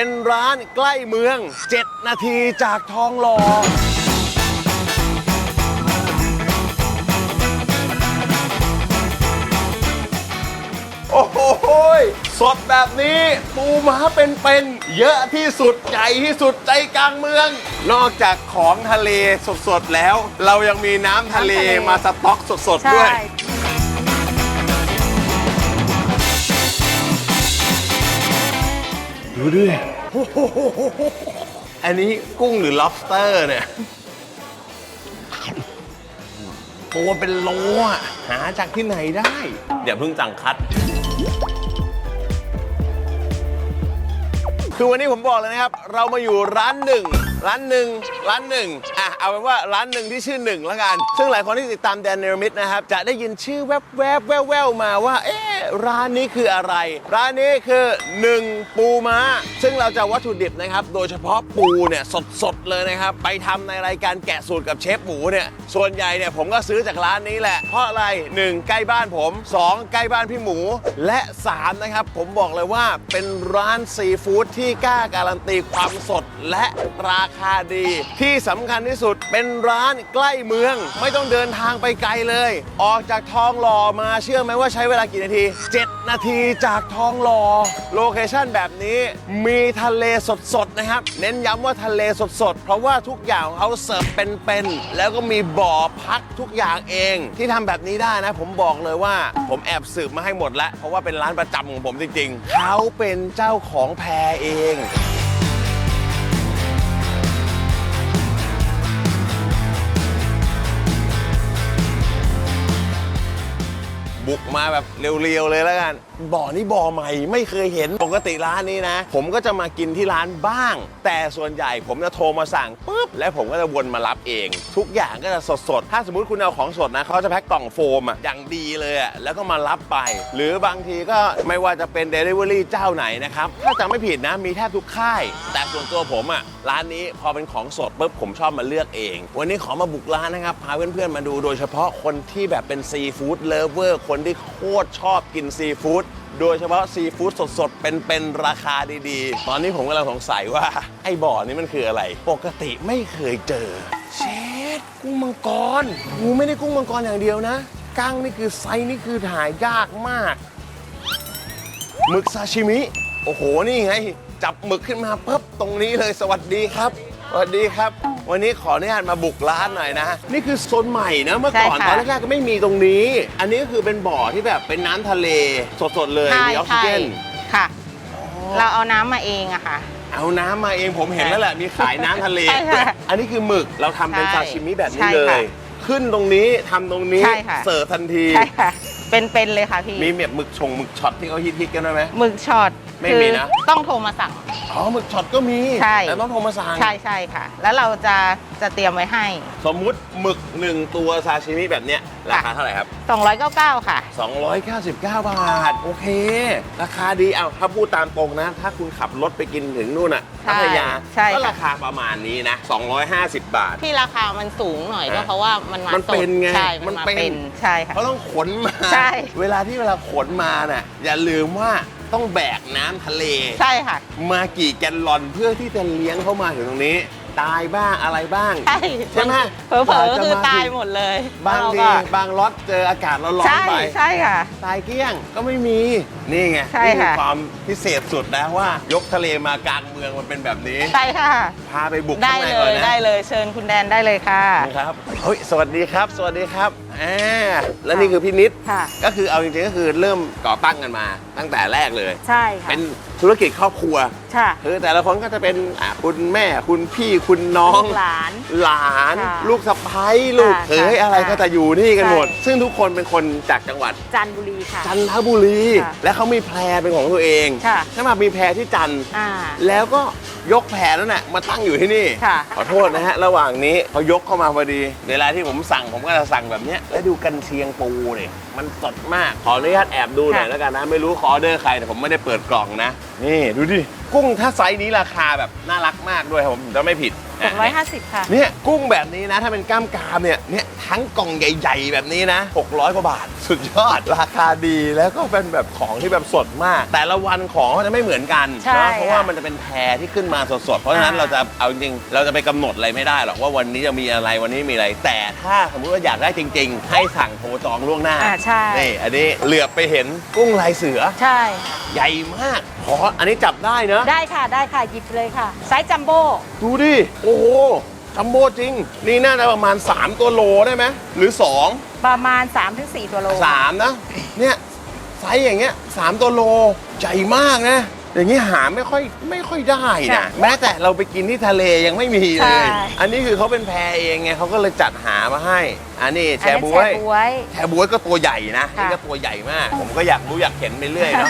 เป็นร้านใกล้เมือง 7 นาทีจากทองหล่อโอ้โหยสดแบบนี้ปูม้าเป็นๆเยอะที่สุดใหญ่ที่สุดใจกลางเมือง นอกจากของทะเลสดๆแล้ว เรายังมีน้ำทะเลน้ำทะเล มาสต๊อกสดๆใช่ด้วย ดูดิโอ้โหอันนี้กุ้งหรือ lobster เนี่ยตัวเป็นโลอะ หาจากที่ไหนได้อย่าเพิ่งจังคัด คือวันนี้ผมบอกเลยนะครับ เรามาอยู่ร้านหนึ่งร้านหนึ่งร้านหนึ่งอะเอาเป็นว่าร้านหนึ่งที่ชื่อหนึ่งแล้วกัน ซึ่งหลายคนที่ติดตามแดนเนรมิดนะครับ จะได้ยินชื่อแวบแวบแววแววๆมาว่า เอ๊ะ ร้านนี้คืออะไร ร้านนี้คือหนึ่งปูม้า ซึ่งเราจะวัตถุดิบนะครับ โดยเฉพาะปูเนี่ยสดๆเลยนะครับ ไปทำในรายการแกะสูตรกับเชฟหมูเนี่ย ส่วนใหญ่เนี่ยผมก็ซื้อจากร้านนี้แหละ เพราะอะไร 1 ใกล้บ้านผม 2 ใกล้บ้านพี่หมู และ3นะครับผมบอกเลยว่าเป็นร้านซีฟู้ดที่กล้าการันตีความสดและราคาดี ที่สำคัญที่สุดเป็นร้านใกล้เมือง ไม่ต้องเดินทางไปไกลเลย ออกจากทองหล่อมาเชื่อไหมว่าใช้เวลากี่นาที7 นาทีจากทองหล่อโลเคชั่นแบบนี้มีทะเลสดๆนะครับ เน้นย้ำว่าทะเลสดๆ เพราะว่าทุกอย่างของเขาเสิร์ฟเป็นๆ แล้วก็มีบ่อพักทุกอย่างเอง ที่ทำแบบนี้ได้นะ ผมบอกเลยว่าผมแอบสืบมาให้หมดแล้ว เพราะว่าเป็นร้านประจำของผมจริงๆ เขาเป็นเจ้าของแพเอง บุกมาแบบเรียวๆเลยแล้วกัน บ่อนี้บ่อใหม่ไม่เคยเห็น ปกติร้านนี้นะ ผมก็จะมากินที่ร้านบ้าง แต่ส่วนใหญ่ผมจะโทรมาสั่งปุ๊บ แล้วผมก็จะวนมารับเอง ทุกอย่างก็จะสดๆ ถ้าสมมติคุณเอาของสดนะเขาจะแพ็คกล่องโฟมอะอย่างดีเลยอะแล้วก็มารับไป หรือบางทีก็ไม่ว่าจะเป็น Delivery เจ้าไหนนะครับ ถ้าจำไม่ผิดนะมีแทบทุกค่าย แต่ส่วนตัวผมอะร้านนี้พอเป็นของสดปุ๊บผมชอบมาเลือกเอง วันนี้ขอมาบุกร้านนะครับพาเพื่อนๆมาดูโดยเฉพาะคนที่แบบเป็นซีฟู้ดเลเวอร์คนที่โคตรชอบกินซีฟู้ดโดยเฉพาะซีฟู้ดสดๆ เป็นๆ ราคาดีๆ ตอนนี้ผมกำลังสงสัยว่า ไอ้บ่อนี้มันคืออะไร ปกติไม่เคยเจอ เชดกุ้งมังกรกูไม่ได้กุ้งมังกรอย่างเดียวนะกั้งนี่คือไซส์นี่คือหายากมากหมึกซาชิมิ โอ้โห นี่ไง จับหมึกขึ้นมาปุ๊บตรงนี้เลยสวัสดีครับ สวัสดีครับ วันนี้ขออนุญาตมาบุกร้านหน่อยนะ นี่คือโซนใหม่นะ เมื่อก่อนใช่ตค่ะอนแรกๆก็ไม่มีตรงนี้ อันนี้ก็คือเป็นบ่อที่แบบเป็นน้ำทะเล สดๆเลยใช่มีออกซิใช่เจนค่ะ เราเอาน้ำมาเองอะค่ะ เอาน้ำมาเองผมเห็นแล้วแหละมีขายน้ำทะเล ใช่ค่ะอันนี้คือหมึกเราทำเป็นใช่ซาชิมิแบบนี้ใช่เลค่ะย ขึ้นตรงนี้ทำตรงนี้ใช่ค่ะ เสิร์ฟทันที ใช่ค่ะ เป็นๆเลยค่ะพี่ มีแบบหมึกชงหมึกช็อตที่เขาฮิตๆกันด้วยไหม หมึกช็อตไม่คืมีนะต้องโทรมาสั่ง อ๋อหมึกช็อตก็มีใช่ แต่ต้องโทรมาสั่งใช่ใช่ค่ะ แล้วเราจะจะเตรียมไว้ให้ สมมุติหมึก1ตัวซาชิมิแบบเนี้ยราคาเท่าไหร่ครับ 299 ค่ะ 299 บาท โอเค ราคาดีเอาถ้าพูดตามตรงนะ ถ้าคุณขับรถไปกินถึงนู่นอะใช่พัทยาใช่ก็ค่ะ ราคาประมาณนี้นะ 250 บาท ที่ราคามันสูงหน่อยก็อะเพราะว่ามันมามันเป็นสดไงใช่ มัมันนมาเป็น เป็นใช่ค่ะ เขาต้องขนมา ใช่ เวลาที่เวลาขนมาน่ะอย่าลืมว่า ต้องแบกน้ำทะเล ใช่ค่ะ มากี่แกลลอนเพื่อที่จะเลี้ยงเข้ามาถึงตรงนี้ ตายบ้างอะไรบ้าง ใช่ใช่ไหมเผลอกว่าๆจะคือมาตายถึงหมดเลยบางแล้วทีก็บางล็อตเจออากาศร้อนใช่ๆไปใช่ค่ะ ตายเกลี้ยงก็ไม่มีนี่ไงใช่นี่คือค่ะ ความพิเศษสุดนะว่ายกทะเลมากลางเมืองมันเป็นแบบนี้ ใช่ค่ะ พาไปบุกได้ข้างในเลก่อนยนะได้เลยเชิญคุณแดนได้เลยค่ะครับเฮ้ยสวัสดีครับ สวัสดีครับ อ่าแล้วนี่คือพี่นิด ค่ะ ก็คือเอาจริงๆก็คือเริ่มก่อตั้งกันมา ตั้งแต่แรกเลย ใช่ค่ะเป็นธุรกิจครอบครัว ค่ะ คือแต่ละคนก็จะเป็นอะคุณแม่คุณพี่คุณน้อง ลูกหลาน หลาน ค่ะลูกสะใภ้ลูกเขยค่ะอะไรก็จะอยู่นี่กันหมด ใช่ ซึ่งทุกคนเป็นคนจากจังหวัดจันทบุรีค่ะ จันทบุรี ค่ะและเขามีแพรเป็นของตัวเองค่ะใช่ไหมมีแพรที่จันทร์อ่า แล้วก็ยกแพรนั้นน่ะมาตั้งอยู่ที่นี่ ค่ะ ขอโทษนะฮะ ระหว่างนี้เขายกเข้ามาพอดี เวลาที่ผมสั่งผมก็จะสั่งแบบเนี้ยแล้วดูกันเชียงปูเนี่ยมันสดมาก ขออนุญาตแอบดูหน่อยค่ะแล้วกันนะ ไม่รู้ขอออเดอร์ใครแต่ผมไม่ได้เปิดกล่องนะ นี่ดูดิกุ้งถ้าไซส์นี้ราคาแบบน่ารักมากด้วยครับผมจะไม่ผิดอะ650 ค่ะ เนี่ยกุ้งแบบนี้นะ ถ้าเป็นกล้ามกรามเนี่ยเนี่ยทั้งกล่องใหญ่ ๆ แบบนี้นะ 600 กว่าบาท สุดยอด ราคาดีแล้วก็เป็นแบบของที่แบบสดมาก แต่ละวันของเขาจะไม่เหมือนกันใช่นะเพราะว่าค่ะมันจะเป็นแพรที่ขึ้นมาสดๆ เพราะฉะนั้นอ่า เราจะเอาจริงๆเราจะไปกำหนดอะไรไม่ได้หรอกว่าวันนี้จะมีอะไรวันนี้มีอะไร แต่ถ้าสมมติว่าอยากได้จริง ๆ ให้สั่งโทรจองล่วงหน้าอ่าใช่ นี่อันนี้เหลือบไปเห็นกุ้งลายเสือ ใช่ ใหญ่มาก ขออันนี้จับได้เนอะได้ค่ะได้ค่ะหยิบเลยค่ะไซส์จัมโบ้ดูดิ โอ้โหจัมโบ้จริง นี่น่าจะประมาณ 3 ตัวโลได้ไหม หรือ 2 ประมาณ 3-4 ตัวโล3 นะ เนี่ยไซส์อย่างเงี้ย3ตัวโลใหญ่มากนะ อย่างนี้หาไม่ค่อยไม่ค่อยได้ใช่นะแม้แต่เราไปกินที่ทะเลยังไม่มีเลยใช่อันนี้คือเขาเป็นแพรเองไงเขาก็เลยจัดหามาให้ อันนี้แชอันร์นั้นบวย แชร์บวยแชร์บวยก็ตัวใหญ่นะค่ะ นี่ก็ตัวใหญ่มาก ผมก็อยากรู้อยากเห็นไปเรื่อยเนาะ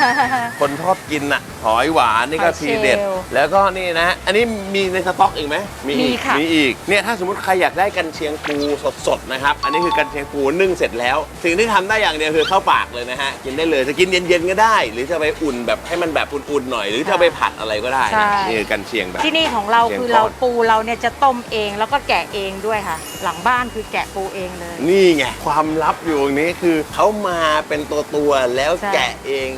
คนชอบกินอะ หอยหวานนี่ก็หอยเชทีลล์เด็ด แล้วก็นี่นะ อันนี้มีในสต็อกอีกไหมมีอีกมีค่ะมีอีก เนี่ยถ้าสมมติใครอยากได้กันเชียงปูสดๆนะครับ อันนี้คือกันเชียงปูนึ่งเสร็จแล้ว สิ่งที่ทำได้อย่างเดียวคือเข้าปากเลยนะฮะ กินได้เลย จะกินเย็นๆก็ได้ หรือจะไปอุ่นแบบให้มันแบบอุ่นๆหน่อย หรือจะไปผัดอะไรก็ได้ใช่นะนี่คือกันเชียงแบบ ที่นี่ของเราเชียงคือทอดเราปูเราเนี่ยจะต้มเองแล้วก็แกะเองด้วยค่ะ หลังบ้านคือแกะปูเองเลย นี่ไงความลับอยู่ตรงนี้คือเขามาเป็นตัวตัวๆแล้วใช่แกะเอง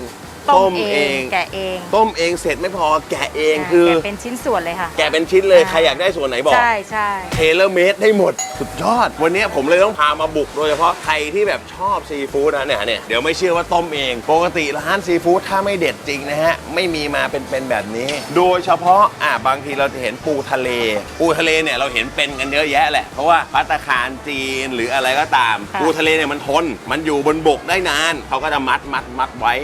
ต้มเอง แกะเองต้มเองเสร็จไม่พอแกะเองอ่าคือ แกะเป็นชิ้นส่วนเลยค่ะ แกะเป็นชิ้นเลยอ่าใครอยากได้ส่วนไหนบอก ใช่ใช่เทเลเมดได้หมด สุดยอด วันนี้ผมเลยต้องพามาบุก โดยเฉพาะใครที่แบบชอบซีฟู้ดนะเนี่ยเนี่ยเดี๋ยวไม่เชื่อว่าต้มเอง ปกติร้านซีฟู้ดถ้าไม่เด็ดจริงนะฮะ ไม่มีมาเป็นๆแบบนี้ โดยเฉพาะอ่าบางทีเราจะเห็นปูทะเล ปูทะเลเนี่ยเราเห็นเป็นกันเยอะแยะแหละ เพราะว่าพัตตาคารจีนหรืออะไรก็ตามค่ะปูทะเลเนี่ยมันทน มันอยู่บนบกได้นาน เขาก็จะมัดมัดมัดไว้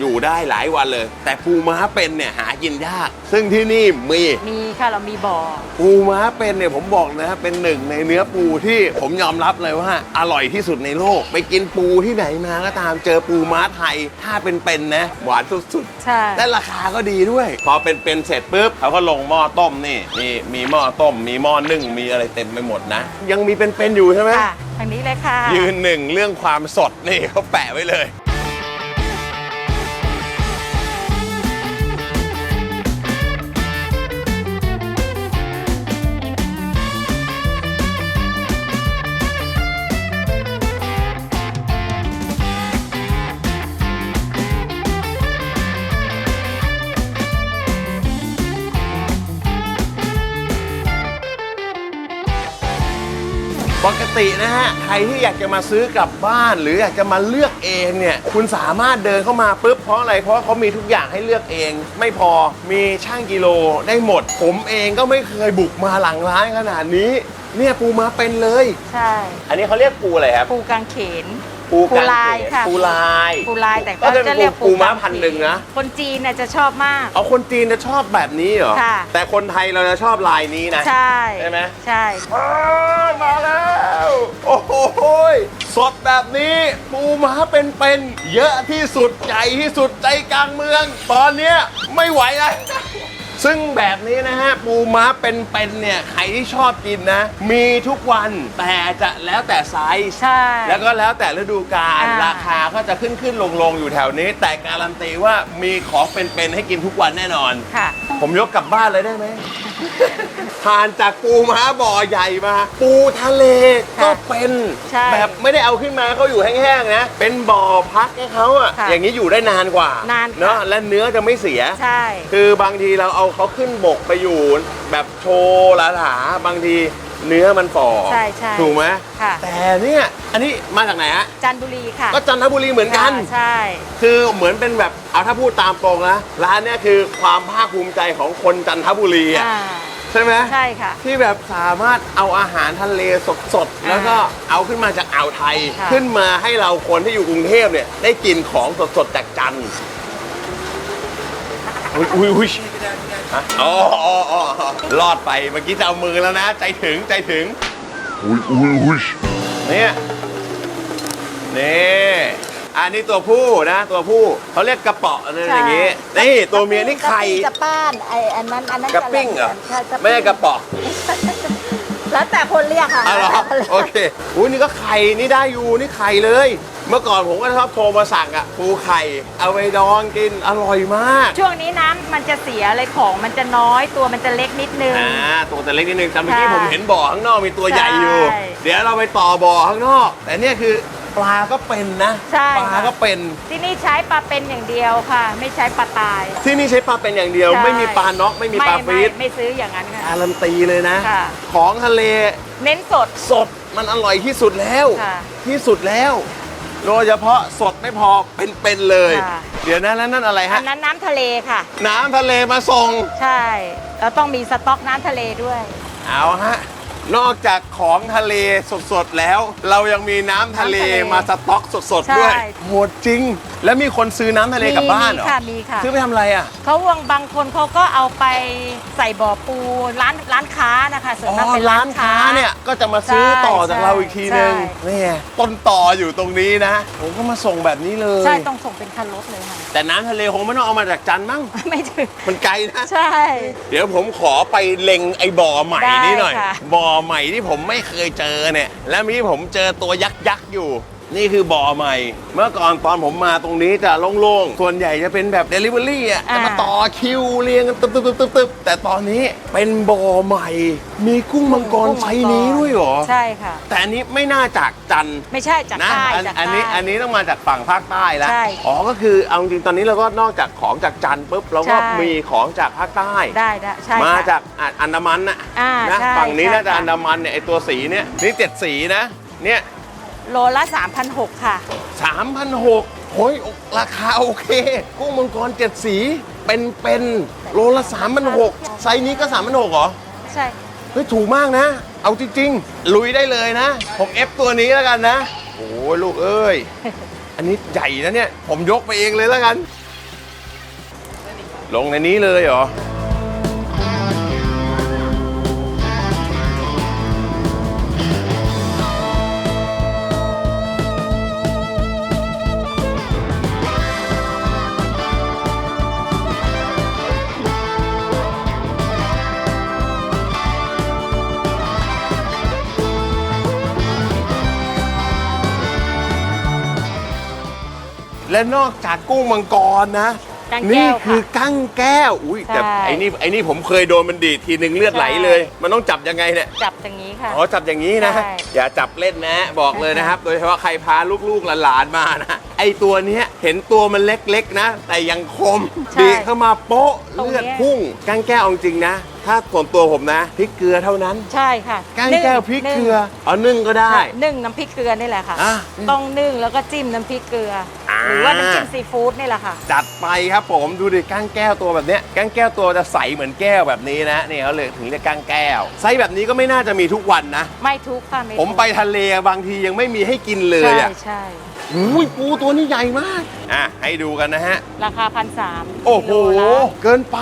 อยู่ได้หลายวันเลย แต่ปูม้าเป็นเนี่ยหากินยาก ซึ่งที่นี่มี มีค่ะเรามีบ่อ ปูม้าเป็นเนี่ยผมบอกนะครับเป็นหนึ่งในเนื้อปูที่ผมยอมรับเลยว่า อร่อยที่สุดในโลก ไปกินปูที่ไหนมาก็ตามเจอปูม้าไทย ถ้าเป็นๆนะ หวานสุดใช่ ๆและราคาก็ดีด้วย พอเป็นๆเสร็จปุ๊บเขาก็ลงหม้อต้มนี่มีมีหม้อต้ม มีหม้อนึ่งมีอะไรเต็มไปหมดนะ ยังมีเป็นๆอยู่ใช่ไหม ค่ะทางนี้เลยค่ะ ยืนหนึ่งเรื่องความสดนี่เขาแปะไว้เลย ตินะฮะใครที่อยากจะมาซื้อกลับบ้าน หรืออยากจะมาเลือกเองเนี่ยคุณสามารถเดินเข้ามาปุ๊บเพราะอะไรเพราะเขามีทุกอย่างให้เลือกเอง ไม่พอมีช่างกิโลได้หมด ผมเองก็ไม่เคยบุกมาหลังร้านขนาดนี้ เนี่ยปูมาเป็นเลย ใช่ อันนี้เขาเรียกปูอะไรครับ ปูกางเขน ปูกางลายเขนค่ะ ปูลายปูลายแต่ก็ก็จะจะเรียกปูม้ากงเขพันหนึ่งนะคนจีนน่ะจะชอบมาก เอาคนจีนจะชอบแบบนี้เหรอ ค่ะ แต่คนไทยเราจะชอบลายนี้นะ ใช่ใช่ไหม ใช่ อ้าวมาแล้ว โอ้โหยสดแบบนี้ปูม้าเป็นๆเยอะที่สุดใหญ่ที่สุดใจกลางเมือง ตอนเนี้ยไม่ไหวแล้ว ซึ่งแบบนี้นะฮะปูม้าเป็นๆเนี่ยใครที่ชอบกินนะ มีทุกวันแต่จะแล้วแต่ไซส์ใช่แล้วก็แล้วแต่ฤดูกาลอ่า ราคาก็จะขึ้นขึ้นลงลงๆอยู่แถวนี้ แต่การันตีว่ามีของเป็นๆให้กินทุกวันแน่นอน ค่ะ ผมยกกลับบ้านเลยได้ไหม ผ่านจากปูม้าบ่อใหญ่มา ปูทะเลก็เป็นใช่แบบไม่ได้เอาขึ้นมาเขาอยู่แห้งๆนะ เป็นบ่อพักให้เขาอะค่ะอย่างนี้อยู่ได้นานกว่านานค่ะ เนาะและเนื้อจะไม่เสีย ใช่ คือบางทีเราเอาเขาขึ้นบกไปอยู่แบบโชว์หลาๆบางที เนื้อมันฝ่อใช่ใช่ถูกไหมค่ะ แต่เนี่ย อันนี้มาจากไหนฮะจันทบุรีค่ะก็จันทบุรีเหมือนกัน ค่ะใช่ คือเหมือนเป็นแบบเอาถ้าพูดตามตรงนะร้านเนี่ยคือความภาคภูมิใจของคนจันทบุรีอะอ่า ใช่ไหมใช่ค่ะที่แบบสามารถเอาอาหารทะเลสดๆแล้วก็เอาขึ้นมาจากอ่าวไทย ค่ะ ขึ้นมาให้เราคนที่อยู่กรุงเทพเนี่ยได้กินของสดๆจากจันทร์ อุ้ยอุ้ยอุ้ยฮะอ๋ออ๋ออ๋อรอดไปเมื่อกี้จะเอามือแล้วนะ ใจถึงใจถึง Ui, ui, ui. เนี่ยนี่อันนี้ตัวผู้นะ ตัวผู้เขาเรียกกระเปาะอะไรอย่างงี้นี่ตัวเมียนี่ไข่กระป้านไออันนั้นอันนั้นกระปิ้งเหรอใช่ปิ้งไม่ใช่กระเปาะแล้วแต่คนเรียกค่ะอ๋อเหรอแล้วแต่คนรียกโอเคอุ้ยนี่ก็ไข่นี่ได้อยู่นี่ไข่เลย เมื่อก่อนผมก็ชอบโทรมาสั่งอะปูไข่ เอาไปดองกินอร่อยมาก ช่วงนี้น้ำมันจะเสียเลยของมันจะน้อยตัวมันจะเล็กนิดนึง อ่าตัวแต่เล็กนิดนึงแต่เมื่อกี้ใช่ผมเห็นบ่อข้างนอกมีตัวใหญ่อยู่ ใช่เดี๋ยวเราไปต่อบ่อข้างนอก แต่เนี่ยคือปลาก็เป็นนะใช่ ปลาก็เป็น ที่นี่ใช้ปลาเป็นอย่างเดียวค่ะ ไม่ใช้ปลาตาย ที่นี่ใช้ปลาเป็นอย่างเดียว ใช่ ไม่มีปลาน็อกไม่มีปลาฟรีดไม่ไม่ซื้ออย่างนั้นค่ะ การันตีเลยนะ ค่ะ ของทะเลเน้นสด สดมันอร่อยที่สุดแล้ว ค่ะ ที่สุดแล้ว โดยเฉพาะสดไม่พอเป็นๆเลย ค่ะ เดี๋ยวนะแล้วนั่นอะไรอัฮะ นนั้นน้ำทะเลค่ะ น้ำทะเลมาส่ง ใช่เราต้องมีสต็อกน้ำทะเลด้วย เอาฮะ นอกจากของทะเลสดๆแล้ว เรายังมีน้ำทะเลน้ำทะเลมาสต็อกสดใช่ๆด้วยโหดจริง แล้วมีคนซื้อน้ำทะเลกลับบ้านเหรอมีค่ะมีค่ะ ซื้อไปทำอะไรอะ เขาวงบางคนเขาก็เอาไปใส่บ่อปูร้านร้านค้านะคะส่วนอ๋มากอเป็นร้าร้านนค้าค้า เนี่ยก็จะมาซื้อใช่ต่อจากเราอีกทีนึงใช่ นี่ไงต้นต่ออยู่ตรงนี้นะ ผมก็มาส่งแบบนี้เลย ใช่ต้องส่งเป็นคันรถเลยค่ะ แต่น้ำทะเลคงไม่ต้องเอามาจากจันทร์มั้งไม่ถึงมันไกลนะ ใช่ เดี๋ยวผมขอไปเล็งไอ้บ่อใหม่นี้หน่อย ได้ค่ะ บ่อใหม่ที่ผมไม่เคยเจอเนี่ย แล้วมีผมเจอตัวยักษ์ยักษ์อยู่ นี่คือบ่อใหม่ เมื่อก่อนตอนผมมาตรงนี้จะโล่งๆ ส่วนใหญ่จะเป็นแบบ Delivery อะจะมาต่อคิวเรียงกันตึ๊บตึ๊บตึ๊บตึ๊บตึ๊บแต่ตอนนี้เป็นบ่อใหม่ มีกุ้งมังกรไซส์นี้ด้วยเหรอ ใช่ค่ะ แต่อันนี้ไม่น่าจากจันทร์ไม่ใช่จากนะใต้อันจากอันนี้ใต้ อันนี้ต้องมาจากฝั่งภาคใต้แล้วใช่อ๋อก็คือเอาจริงๆตอนนี้เราก็นอกจากของจากจันทร์ปุ๊บเราก็ใช่ มีของจากภาคใต้ ได้ได้ใช่มาค่ะจากอะอันดามันน่ะอ่านะใช่ฝั่งนี้ใช่น่าจะค่ะ อันดามันเนี่ยไอตัวสีเนี่ยนี่เจ็ดสีนะเนี่ย โลละ 3,600 ค่ะสามพันหกโอ้ยราคาโอเค กุ้งมังกรเจ็ดสี เป็นเป็นโลละสามพันหกไซส์นี้ก็สามพันหกเหรอ ใช่ เฮ้ย ถูกมากนะ เอาจริง ๆ ลุยได้เลยนะผมเอฟตัวนี้แล้วกันนะ โอ้ยลูกเอ้ย อันนี้ใหญ่นะเนี่ย ผมยกไปเองเลยแล้วกัน ลงในนี้เลยเหรอ และนอกจากกุ้งมังกรนะ กั้งแก้นี่วคือค่ะกั้งแก้ว อุ้ยแต่ใช่ไอ้นี่ไอ้นี่ผมเคยโดนมันดีดทีหนึ่งเลือดไหลใช่เลย มันต้องจับยังไงเนี่ย จับอย่างนี้ค่ะ อ๋อจับอย่างนี้นะ ใช่ อย่าจับเล่นนะ บอกเลยนะครับ โดยเฉพาะใครพาลูกๆหลานๆมานะ ไอตัวเนี้ยเห็นตัวมันเล็กๆนะ แต่ยังคมใช่ดีดเข้ามาโป๊ะ ตรงเนี้เลือยดพุ่งก้างแก้วเอาจริงๆนะ ถ้าส่วนตัวผมนะพริกเกลือเท่านั้นใช่ค่ะก้างนึ่แก้วพริกเกลือเอานึ่งก็ได้ใช่นึ่งน้ำพริกเกลือนี่แหละค่ะ อะต้องนึ่งแล้วก็จิ้มน้ำพริกเกลืออา หรือว่าน้ำจิ้มซีฟู้ดนี่แหละค่ะ จัดไปครับผมดูดิก้างแก้วตัวแบบเนี้ยก้างแก้วตัวจะใสเหมือนแก้วแบบนี้นะนี่เขาเลยถึงเรียกก้างแก้วไซส์แบบนี้ก็ไม่น่าจะมีทุกวันนะ ไม่ทุกค่ะไม่ทุกผมไปทะเลบางทียังไม่มีให้กินเลยใช่อะใช่อุ้ยปูตัวนี้ใหญ่มาก อะให้ดูกันนะฮะ ราคาพันสามโอ้โหละเกินไป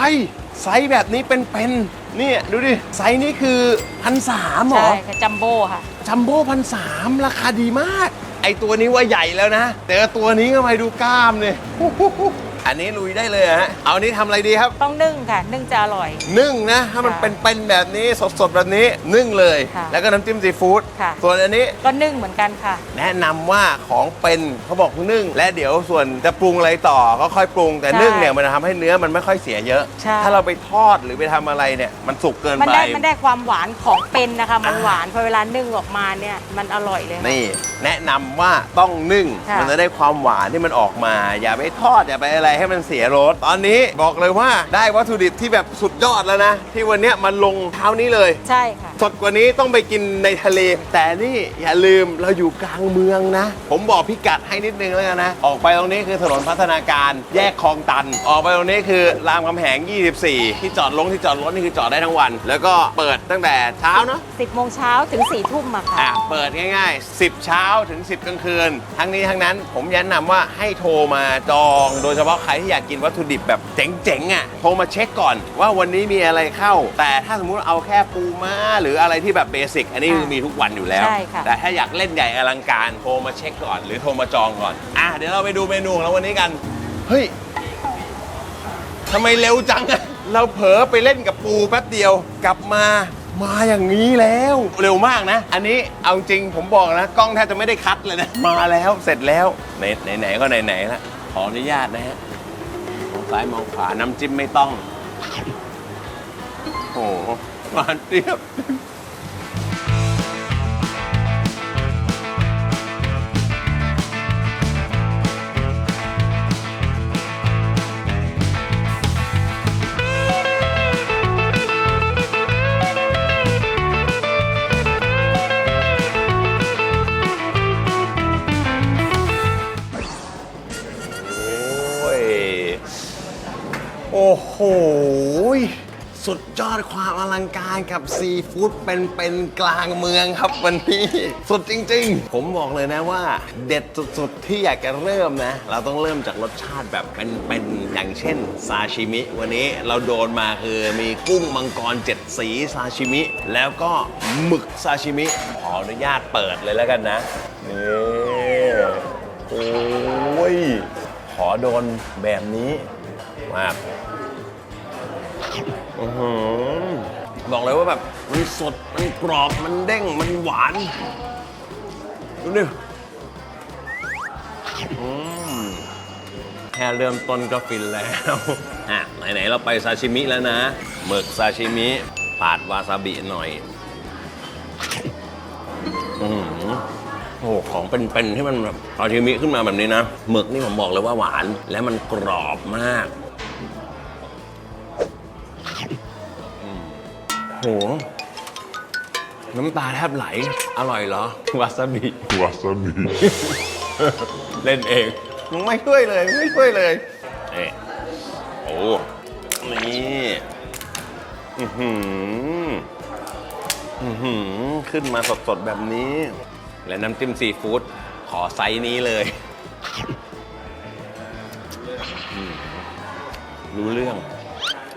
ไซส์แบบนี้เป็นๆเนี่ยดูดิ ไซส์นี้คือพันสามหรอ ใช่ค่ะจัมโบ้ค่ะ จัมโบ้พันสามราคาดีมาก ไอตัวนี้ว่าใหญ่แล้วนะ แต่ว่าตัวนี้ก็ไปดูกล้ามเนี่ย อันนี้ลุยได้เลยฮะ เอาอันนี้ทำอะไรดีครับ ต้องนึ่งค่ะ นึ่งจะอร่อย นึ่งนะ ถ้ามันค่ะเป็นๆแบบนี้สดๆแบบนี้นึ่งเลย ค่ะแล้วก็น้ำจิ้มซีฟู้ดค่ะ ส่วนอันนี้ ก็นึ่งเหมือนกันค่ะ แนะนำว่าของเป็นเขาบอกนึ่ง และเดี๋ยวส่วนจะปรุงอะไรต่อก็ค่อยปรุงแต่ใช่นึ่งเนี่ยมันจะทำให้เนื้อมันไม่ค่อยเสียเยอะ ใช่ ถ้าเราไปทอดหรือไปทำอะไรเนี่ยมันสุกเกินมันไป ได้มันได้ความหวานของเป็นนะคะมันอ่าหวานพอเวลานึ่งออกมาเนี่ยมันอร่อยเลยค่ะ นี่แนะนำว่าต้องนึ่ง ค่ะมันจะได้ความหวานที่มันออกมา อย่าไปทอดอย่าไปอะไรให้มันเสียรสตอนนี้บอกเลยว่าได้วัตถุดิบที่แบบสุดยอดแล้วนะ ที่วันเนี้ยมันลงเท้านี้เลย ใช่ค่ะ สดกว่านี้ต้องไปกินในทะเล แต่นี่อย่าลืมเราอยู่กลางเมืองนะ ผมบอกพิกัดให้นิดนึงแล้วกันนะ ออกไปตรงนี้คือถนนพัฒนาการแยกคลองตัน ออกไปตรงนี้คือรามคำแหง 24 ที่จอดลงที่จอดรถนี่คือจอดได้ทั้งวัน แล้วก็เปิดตั้งแต่เช้าเนาะ10โมงเช้าถึง4ทุ่มอะค่ะ อะเปิดง่ายๆ 10 เช้าถึง 10 กลางคืน ทั้งนี้ทั้งนั้นผมแนะนำว่าให้โทรมาจอง โดยเฉพาะใครที่อยากกินวัตถุดิบแบบเจ๋งๆอะโทรมาเช็คก่อนว่าวันนี้มีอะไรเข้า แต่ถ้าสมมุติเอาแค่ปูม้าหรืออะไรที่แบบเบสิกอันนี้คือมีทุกวันอยู่แล้ว ใช่ค่ะ แต่ถ้าอยากเล่นใหญ่อลังการโทรมาเช็คก่อน หรือโทรมาจองก่อน อะเดี๋ยวเราไปดูเมนูของเราวันนี้กัน เฮ้ยทำไมเร็วจังอะเราเผลอไปเล่นกับปูแป๊บเดียวกลับมามาอย่างนี้แล้วเร็วมากนะ อันนี้เอาจริงผมบอกนะ กล้องแทบจะไม่ได้คัดเลยนะ มาแล้วเสร็จแล้วไหนไหนไหนก็ไหนไหนละขออนุญาตนะฮะมองซ้ายมองขวาน้ำจิ้มไม่ต้อง โอ้โห หวานเจี๊ยบโอ้ย โอ้โห สุดยอดความอลังการกับซีฟู้ดเป็นเป็นกลางเมืองครับวันนี้สุดจริง ๆ ผมบอกเลยนะว่า เด็ดสุดๆ ที่อยากจะเริ่มนะ เราต้องเริ่มจากรสชาติแบบเป็นๆอย่างเช่นซาชิมิ วันนี้เราโดนมาคือมีกุ้งมังกรเจ็ดสีซาชิมิ แล้วก็หมึกซาชิมิ ขออนุญาตเปิดเลยแล้วกันนะนี่โอ้ยขอโดนแบบนี้มาก บอกเลยว่าแบบมันสด มันกรอบ มันเด้ง มันหวาน ดูดิอืมแค่เริ่มต้นก็ฟินแล้วอะไหน ๆ เราไปซาชิมิแล้วนะหมึกซาชิมิ ปาดวาซาบิหน่อยอือหือโอ้โหของเป็นๆที่มันแบบซาชิมิขึ้นมาแบบนี้นะหมึกนี่ผมบอกเลยว่าหวานและมันกรอบมาก โห น้ำตาแทบไหล อร่อยเหรอ วาซาบิ Wasabi. เล่นเองไม่ช่วยเลย ไม่ช่วยเลยนี่โอ้ นี่อือหืออือหือ ขึ้นมาสดๆ แบบนี้ และน้ำจิ้มซีฟู้ดขอไซส์นี้เลยอืมรู้เรื่อง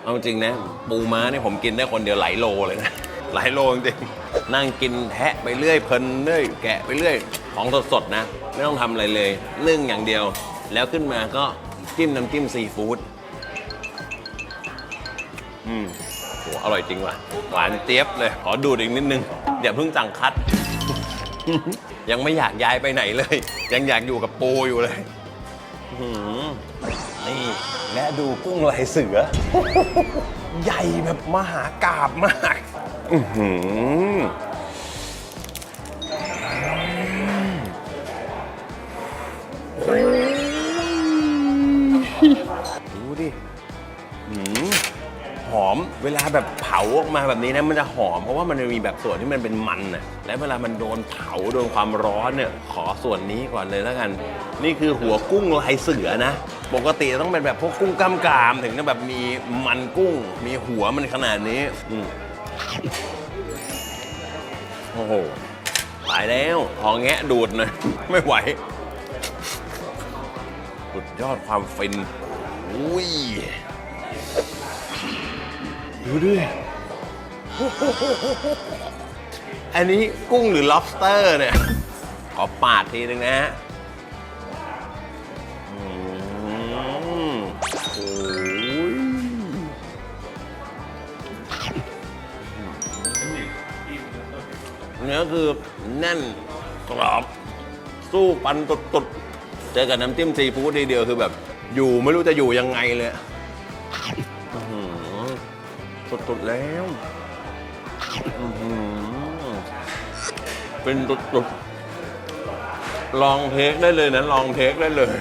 เอาจริงนะ ปูม้าเนี่ยผมกินได้คนเดียวหลายโลเลยนะ หลายโลจริงๆนั่งกินแทะไปเรื่อยเพลินเรื่อยแกะไปเรื่อยของสดๆนะ ไม่ต้องทำอะไรเลยนึ่งอย่างเดียว แล้วขึ้นมาก็จิ้มน้ำจิ้มซีฟู้ดอืมโหอร่อยจริงว่ะหวานเจี๊ยบเลย ขอดูดอีกนิดนึงอย่าเพิ่งสั่งคัด ยังไม่อยากย้ายไปไหนเลย ยังอยากอยู่กับปูอยู่เลยอื้อหือ นี่ และดูกุ้งลายเสือ ใหญ่แบบมหากาบมาก อื้อหือ อม เวลาแบบเผาออกมาแบบนี้นะมันจะหอมเพราะว่ามันมีแบบส่วนที่มันเป็นมันน่ะและเวลามันโดนเผาโดนความร้อนเนี่ยขอส่วนนี้ก่อนเลยแล้วกัน นี่คือหัวกุ้งลายเสือนะ ปกติต้องเป็นแบบพวกกุ้งกล้ามกรามถึงจะแบบมีมันกุ้ง มีหัวมันขนาดนี้อืมโอ้โหตายแล้วขอแงะดูดหน่อยไม่ไหวสุดยอดความฟินอุ้ย ดูดิอันนี้กุ้งหรือ lobster เนี่ย ขอปาดทีนึงนะฮะอืมโอ้ยเนื้อคือแน่นกรอบ สู้ปันตุดๆ เจอกับน้ำจิ้มซีฟู้ดทีเดียวคือแบบ อยู่ไม่รู้จะอยู่ยังไงเลย สดๆแล้วเป็นตุดๆลองเทคได้เลยนะ ลองเทคได้เลย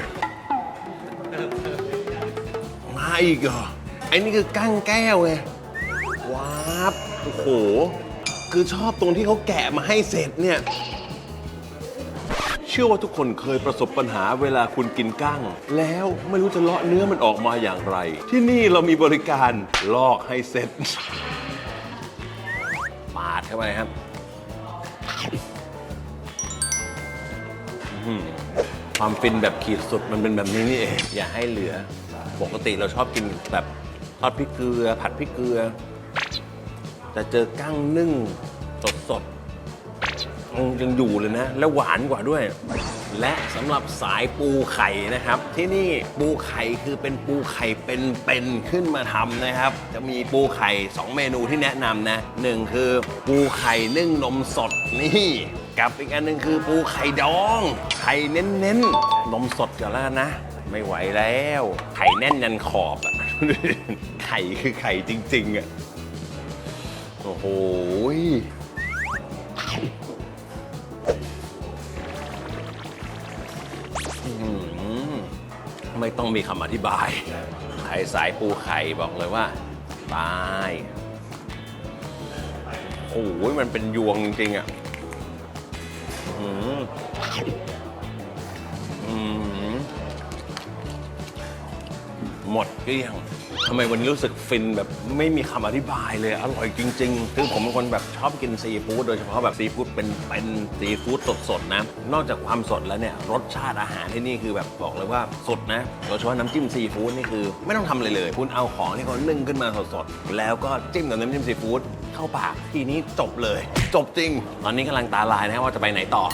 มาอีกเหรอไอ้นี่คือกั้งแก้วไงว้าบโอ้โห คือชอบตรงที่เขาแกะมาให้เสร็จเนี่ย ชื่อว่าทุกคนเคยประสบปัญหาเวลาคุณกินกั้ง แล้วไม่รู้จะเลาะเนื้อมันออกมาอย่างไร ที่นี่เรามีบริการลอกให้เสร็จ ปาดเข้าไปครับอื้อหือความฟินแบบขีดสุดมันเป็นแบบนี้นี่เอง อย่าให้เหลือ ปกติเราชอบกินแบบทอดพริกเกลือ ผัดพริกเกลือ แต่เจอกั้งนึ่งสดๆ ยังอยู่เลยนะ แล้วหวานกว่าด้วย และสำหรับสายปูไข่นะครับ ที่นี่ปูไข่คือเป็นปูไข่เป็นๆขึ้นมาทำนะครับ จะมีปูไข่ 2 เมนูที่แนะนำนะหนึ่งคือปูไข่นึ่งนมสดนี่กับอีกอันหนึ่งคือปูไข่ดอง ไข่เน้นๆนมสดก่อนแล้วกันนะ ไม่ไหวแล้ว ไข่แน่นยันขอบอะไข่คือไข่จริงๆอะโอ้โห ไม่ต้องมีคำอธิบาย ไข่สายปูไข่บอกเลยว่า ตาย โอ้โหมันเป็นยวงจริงๆอะอื้อหืออื้อหือหมดเกลี้ยง ทำไมวันนี้รู้สึกฟินแบบไม่มีคำอธิบายเลย อร่อยจริงๆคือผมเป็นคนแบบชอบกินซีฟู้ดโดยเฉพาะแบบซีฟู้ดเป็นเป็นซีฟู้ดสดๆนะ นอกจากความสดแล้วเนี่ยรสชาติอาหารที่นี่คือแบบบอกเลยว่าสดนะโดยเฉพาะน้ำจิ้มซีฟู้ดนี่คือ ไม่ต้องทำอะไรเลย คุณเอาของที่เขานึ่งขึ้นมาสดๆแล้วก็จิ้มกับน้ำจิ้มซีฟู้ดเข้าปากทีนี้จบเลย จบจริง ตอนนี้กำลังตาลายนะว่าจะไปไหนต่อ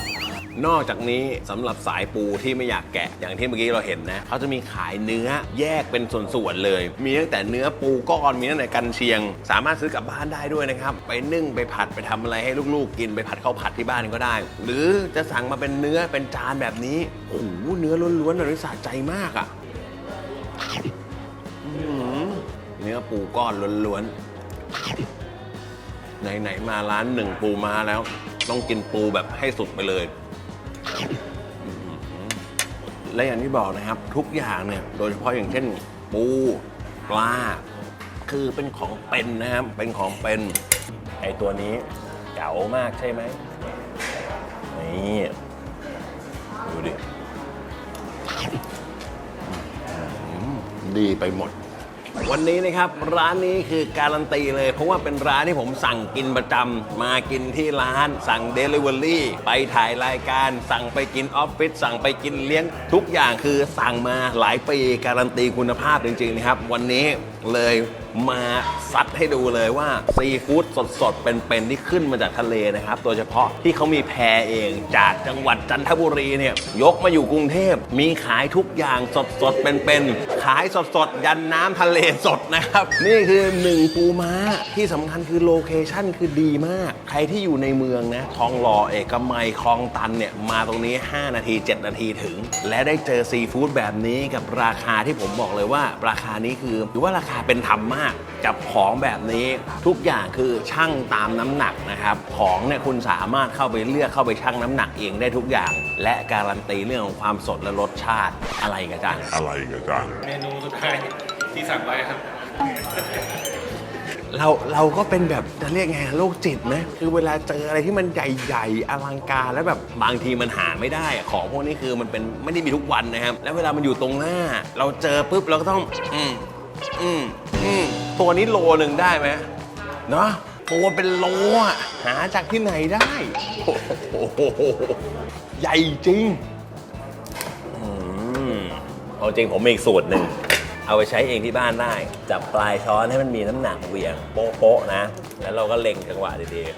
นอกจากนี้สำหรับสายปูที่ไม่อยากแกะอย่างที่เมื่อกี้เราเห็นนะเขาจะมีขายเนื้อแยกเป็นส่วนๆเลย มีตั้งแต่เนื้อปูก้อนมีตั้งแต่กันเชียง สามารถซื้อกลับบ้านได้ด้วยนะครับ ไปนึ่งไปผัดไปทำอะไรให้ลูกๆ กินไปผัดข้าวผัดที่บ้านก็ได้ หรือจะสั่งมาเป็นเนื้อเป็นจานแบบนี้โอ้โหเนื้อล้วนๆเลยสะใจมากอะ่ะเนื้อปูก้อนล้วนๆไหนๆมาร้านหนึ่งปูมาแล้ว ต้องกินปูแบบให้สุดไปเลย และอย่างที่บอกนะครับ ทุกอย่างเนี่ย โดยเฉพาะอย่างเช่น ปูปลา คือเป็นของเป็นนะครับ เป็นของเป็น ไอตัวนี้เก๋ามากใช่ไหมนี่ดูดิ ดีไปหมด วันนี้นะครับร้านนี้คือการันตีเลย เพราะว่าเป็นร้านที่ผมสั่งกินประจำมากินที่ร้านสั่ง Delivery ไปถ่ายรายการ สั่งไปกินออฟฟิศสั่งไปกินเลี้ยง ทุกอย่างคือสั่งมาหลายปีการันตีคุณภาพจริงๆนะครับ วันนี้เลย มาซัดให้ดูเลยว่าซีฟู้ดสดๆ เป็นๆ ที่ขึ้นมาจากทะเลนะครับ โดยเฉพาะที่เขามีแพเองจากจังหวัดจันทบุรีเนี่ย ยกมาอยู่กรุงเทพ มีขายทุกอย่างสดๆ เป็นๆ ขายสดๆ ยันน้ำทะเลสดนะครับ นี่คือหนึ่งปูม้าที่สำคัญคือโลเคชั่นคือดีมาก ใครที่อยู่ในเมืองนะทองหล่อเอกมัยคลองตันเนี่ยมาตรงนี้ 5 นาที 7 นาทีถึง และได้เจอซีฟู้ดแบบนี้กับราคาที่ผมบอกเลยว่า ราคานี้คือถือว่าราคาเป็นธรรมมากกับของแบบนี้ทุกอย่างคือช่างตามน้ำหนักนะครับ ของเนี่ยคุณสามารถเข้าไปเลือกเข้าไปชั่งน้ำหนักเองได้ทุกอย่าง และการันตีเรื่องของความสดและรสชาติอะไรกันจ้ะอะไรกันจ๊ะเมนูสุดท้ายที่สั่งไว้ครับ เราเราก็เป็นแบบจะเรียกไงโรคจิตไหมคือเวลาเจออะไรที่มันใหญ่ๆอลังการแล้วแบบบางทีมันหาไม่ได้อะของพวกนี้คือมันเป็นไม่ได้มีทุกวันนะครับ แล้วเวลามันอยู่ตรงหน้า เราเจอปุ๊บเราก็ต้อง อืม อืมอืมตัวนี้โลหนึ่งได้ไหมเนาะตัวเป็นโลอะหาจากที่ไหนได้โอ้โหใหญ่จริงอืมเอาจริงผมมีอีกสูตรหนึ่ง เอาไปใช้เองที่บ้านได้ จับปลายช้อนให้มันมีน้ำหนักเหวี่ยง โป๊ะๆนะ แล้วเราก็เล็งจังหวะดีๆ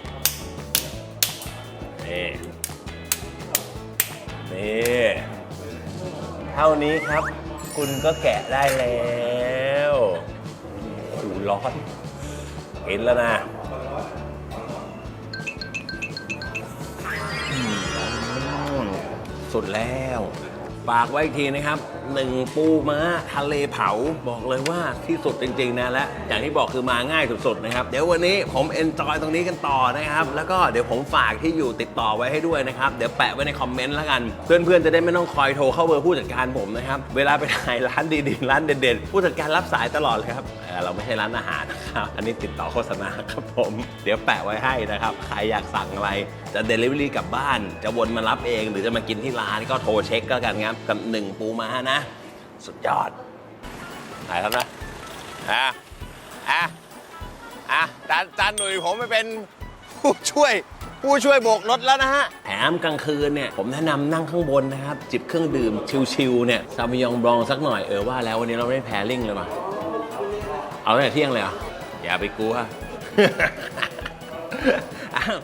นี่ นี่ เท่านี้ครับ คุณก็แกะได้แล้วโอ้โห ร้อนกินแล้วนะสุดแล้ว ฝากไว้อีกทีนะครับหนึ่งปูม้าทะเลเผาบอกเลยว่าที่สุดจริง ๆ นะและอย่างที่บอกคือมาง่ายสุดๆนะครับ เดี๋ยววันนี้ผมเอนจอยตรงนี้กันต่อนะครับ แล้วก็เดี๋ยวผมฝากที่อยู่ติดต่อไว้ให้ด้วยนะครับ เดี๋ยวแปะไว้ในคอมเมนต์แล้วกัน เพื่อนๆจะได้ไม่ต้องคอยโทรเข้าเบอร์ผู้จัดการผมนะครับ เวลาไปถ่ายร้านดีๆร้านเด็ดๆผู้จัดการรับสายตลอดเลยครับเเราไม่ใช่ร้านอาหารนะครับอันนี้ติดต่อโฆษณาครับผม เดี๋ยวแปะไว้ให้นะครับใครอยากสั่งอะไรจะเดลิเวอรี่กลับบ้าน จะวนมารับเอง หรือจะมากินที่ร้านก็โทรเช็คก็แล้วกันครับกับหนึ่งปูม้านะ สุดยอดไหนแล้วนะอะอะอะจานจานหนุ่ยผมไปเป็นผู้ช่วย ผู้ช่วยโบกรถแล้วนะฮะแถมกลางคืนเนี่ย ผมแนะนำนั่งข้างบนนะครับ จิบเครื่องดื่มชิลๆเนี่ยซาบิยองบลองสักหน่อย เออว่าแล้ววันนี้เราไม่ได้แพรลิ่งเลยมาเอาตั้งแต่เที่ยงเลยเหรออย่าไปกลัว อ้าว